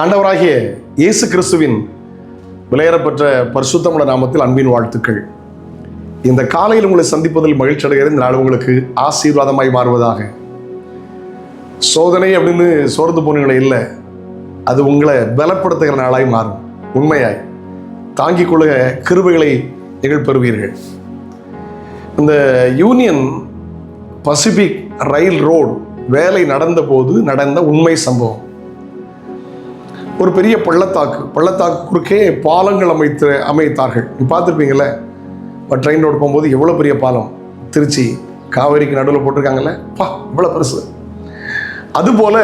ஆண்டவராகிய இயேசு கிறிஸ்துவின் விளையரப்பெற்ற பரிசுத்தமுள்ள நாமத்தில் அன்பின் வாழ்த்துக்கள். இந்த காலையில் உங்களை சந்திப்பதில் மகிழ்ச்சி அடைகிற இந்த நாள் உங்களுக்கு ஆசீர்வாதமாய் மாறுவதாக. சோதனை அப்படின்னு சோர்ந்து போனீங்களே இல்லை. அது உங்களை பலப்படுத்துகிற நாளாய் மாறும். உண்மையாய். தாங்கிக் கொள்ளுக கிருபைகளை நீங்கள் பெறுவீர்கள். இந்த யூனியன் பசிபிக் ரயில் ரோடு வேலை நடந்தபோது நடந்த உண்மை சம்பவம். ஒரு பெரிய பள்ளத்தாக்கு பள்ளத்தாக்கு குறுக்கே பாலங்கள் அமைத்து அமைத்தார்கள். நீ பார்த்துருப்பீங்களே இப்போ ட்ரெயின் ரோடு போகும்போது எவ்வளோ பெரிய பாலம்? திருச்சி காவேரிக்கு நடுவில் போட்டிருக்காங்கல்ல? பா இவ்வளோ பெருசு. அதுபோல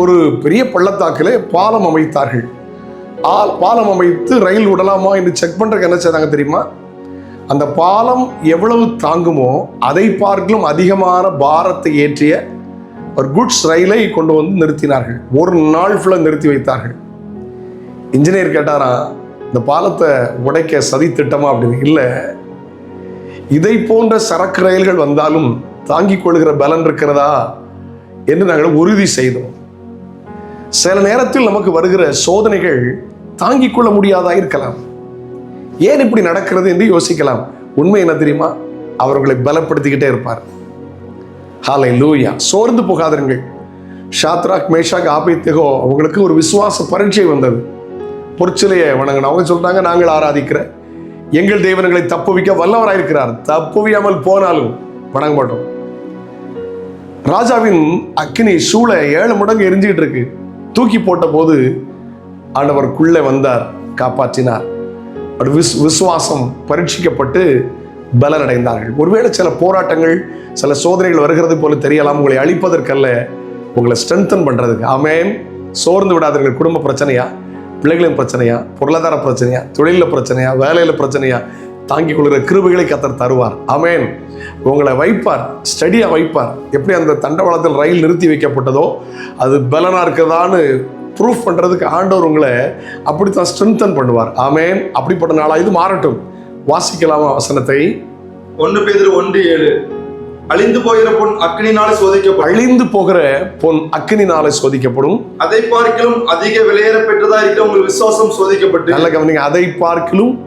ஒரு பெரிய பள்ளத்தாக்கில் பாலம் அமைத்தார்கள். ஆல் பாலம் அமைத்து ரயில் விடலாமா என்று செக் பண்ணுறதுக்கு என்ன செய்தாங்க தெரியுமா? அந்த பாலம் எவ்வளவு தாங்குமோ அதை பார்க்கலும் அதிகமான பாரத்தை ஏற்றிய ஒரு குட்ஸ் ரயிலை கொண்டு வந்து நிறுத்தினார்கள். ஒரு நாள் ஃபுல்லாக நிறுத்தி வைத்தார்கள். இன்ஜினியர் கேட்டாரா இந்த பாலத்தை உடைக்க சதி திட்டமா அப்படின்னு? இல்லை. இதை போன்ற சரக்கு ரயில்கள் வந்தாலும் தாங்கிக் கொள்கிற பலன் இருக்கிறதா என்று நாங்கள் உறுதி செய்தோம். சில நேரத்தில் நமக்கு வருகிற சோதனைகள் தாங்கிக் கொள்ள முடியாதா இருக்கலாம். ஏன் இப்படி நடக்கிறது என்று யோசிக்கலாம். உண்மை என்ன தெரியுமா? அவர்களை பலப்படுத்திக்கிட்டே இருப்பார். ஹாலை லூயா சோர்ந்து போகாதிருங்கள். ஷாத்ராக் மேஷாக் ஆபித்தகோ அவங்களுக்கு ஒரு விசுவாச பரீட்சை வந்தது. பொற்சிலையை வணங்கணும். அவங்க சொல்கிறாங்க நாங்கள் ஆராதிக்கிற எங்கள் தெய்வங்களை தப்புவிக்க வல்லவராயிருக்கிறார் தப்புவியாமல் போனாலும் வணங்க மாட்டோம். ராஜாவின் அக்கினி சூளை ஏழு மடங்கு எரிஞ்சிக்கிட்டு இருக்கு. தூக்கி போட்ட போது ஆண்டவருக்குள்ளே வந்தார் காப்பாற்றினார். விஸ் விசுவாசம் பரீட்சிக்கப்பட்டு பலனடைந்தார்கள். ஒருவேளை சில போராட்டங்கள் சில சோதனைகள் வருகிறது போல தெரியலாம் உங்களை அழிப்பதற்கல்ல உங்களை ஸ்ட்ரென்தன் பண்ணுறதுக்கு ஆமேன். சோர்ந்து விடாதீர்கள். குடும்ப பிரச்சனையா? பிள்ளைகளின் பிரச்சனையா? பொருளாதார பிரச்சனையா? தொழிலில் பிரச்சனையா? வேலையில் பிரச்சனையா? தாங்கிக் கொள்கிற கிருபைகளை கத்தர் தருவார். அமேன் உங்களை வைப்பார். ஸ்டடியாக வைப்பார். எப்படி அந்த தண்டவாளத்தில் ரயில் நிறுத்தி வைக்கப்பட்டதோ அது பலனாக இருக்கிறதான்னு ப்ரூஃப் பண்ணுறதுக்கு ஆண்டவர் உங்களை அப்படித்தான் ஸ்ட்ரென்தன் பண்ணுவார். ஆமேன். அப்படிப்பட்ட நாளாக இது மாறட்டும். வாசிக்கலாமா வசனத்தை? ஒன்று பேதுரு ஒன்று ஏழு. அழிந்து போகிற பொன் அக்னினால சோதிக்கப்படும். அழிந்து போகிற பொன் அக்கினினாலே சோதிக்கப்படும். அதை பார்க்கிலும் அதிக விலையேற பெற்றதா இருக்கிற உங்கள் விசுவாசம் சோதிக்கப்பட்டு. நல்ல கவனிங்க அதை பார்க்கிலும்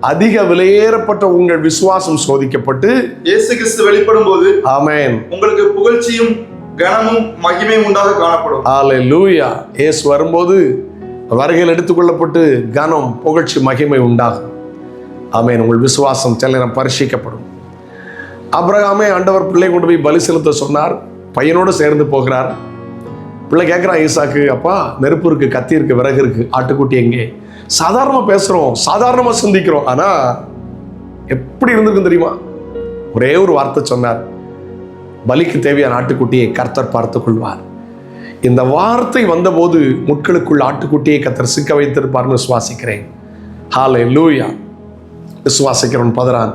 அதிக விலையேறப்பட்ட உங்கள் விசுவாசம் சோதிக்கப்பட்டு. இயேசு கிறிஸ்து வெளிப்படும் போது ஆமேன். உங்களுக்கு புகழ்ச்சியும் கனமும் மகிமையும் உண்டாக காணப்படும். ஆலை லூயா ஏசு வரும்போது வருகையில் எடுத்துக்கொள்ளப்பட்டு கனம் புகழ்ச்சி மகிமை உண்டாகும். ஆமேன். உங்கள் விசுவாசம் சில நேரம் பரிசிக்கப்படும். அப்புறகாமே ஆண்டவர் பிள்ளை கொண்டு போய் பலி செலுத்த சொன்னார். பையனோடு சேர்ந்து போகிறார். பிள்ளை கேட்குறான் ஈசாக்கு அப்பா நெருப்பு இருக்கு கத்தி இருக்கு விறகு இருக்கு ஆட்டுக்குட்டி எங்கே? சாதாரணமாக பேசுகிறோம் சாதாரணமாக சிந்திக்கிறோம். ஆனால் எப்படி இருந்திருக்கும் தெரியுமா? ஒரே ஒரு வார்த்தை சொன்னார். பலிக்கு தேவையான ஆட்டுக்குட்டியை கர்த்தர் பார்த்து கொள்வார். இந்த வார்த்தை வந்தபோது முட்களுக்குள் ஆட்டுக்குட்டியை கத்தர் சிக்க வைத்திருப்பார்னு சுவாசிக்கிறேன் ஹாலே லூயா விசுவாசிக்கிறவன் பதறான்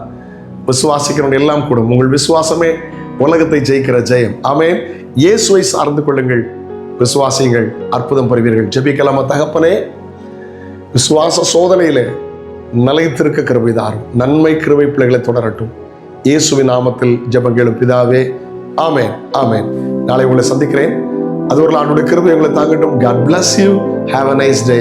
விசுவாசிக்கிறவன் எல்லாம் கூடும். உங்கள் விசுவாசமே உலகத்தை ஜெயிக்கிற ஜெயம். ஆமே இயேசுவை சார்ந்து கொள்ளுங்கள். விசுவாசியுங்கள். அற்புதம் பெறுவீர்கள் ஜெபிக்கலாமா தகப்பனே? விசுவாச சோதனையிலே நிலைத்திருக்க கிருபைதாரும் நன்மை கிருபை பிள்ளைகளை தொடரட்டும். இயேசுவின் நாமத்தில் ஜபங்களும் பிதாவே. ஆமேன். ஆமேன். நாளை உங்களை சந்திக்கிறேன். அது ஒரு நாளுடைய கிருபை உங்களை தாங்கட்டும். God bless you have a nice day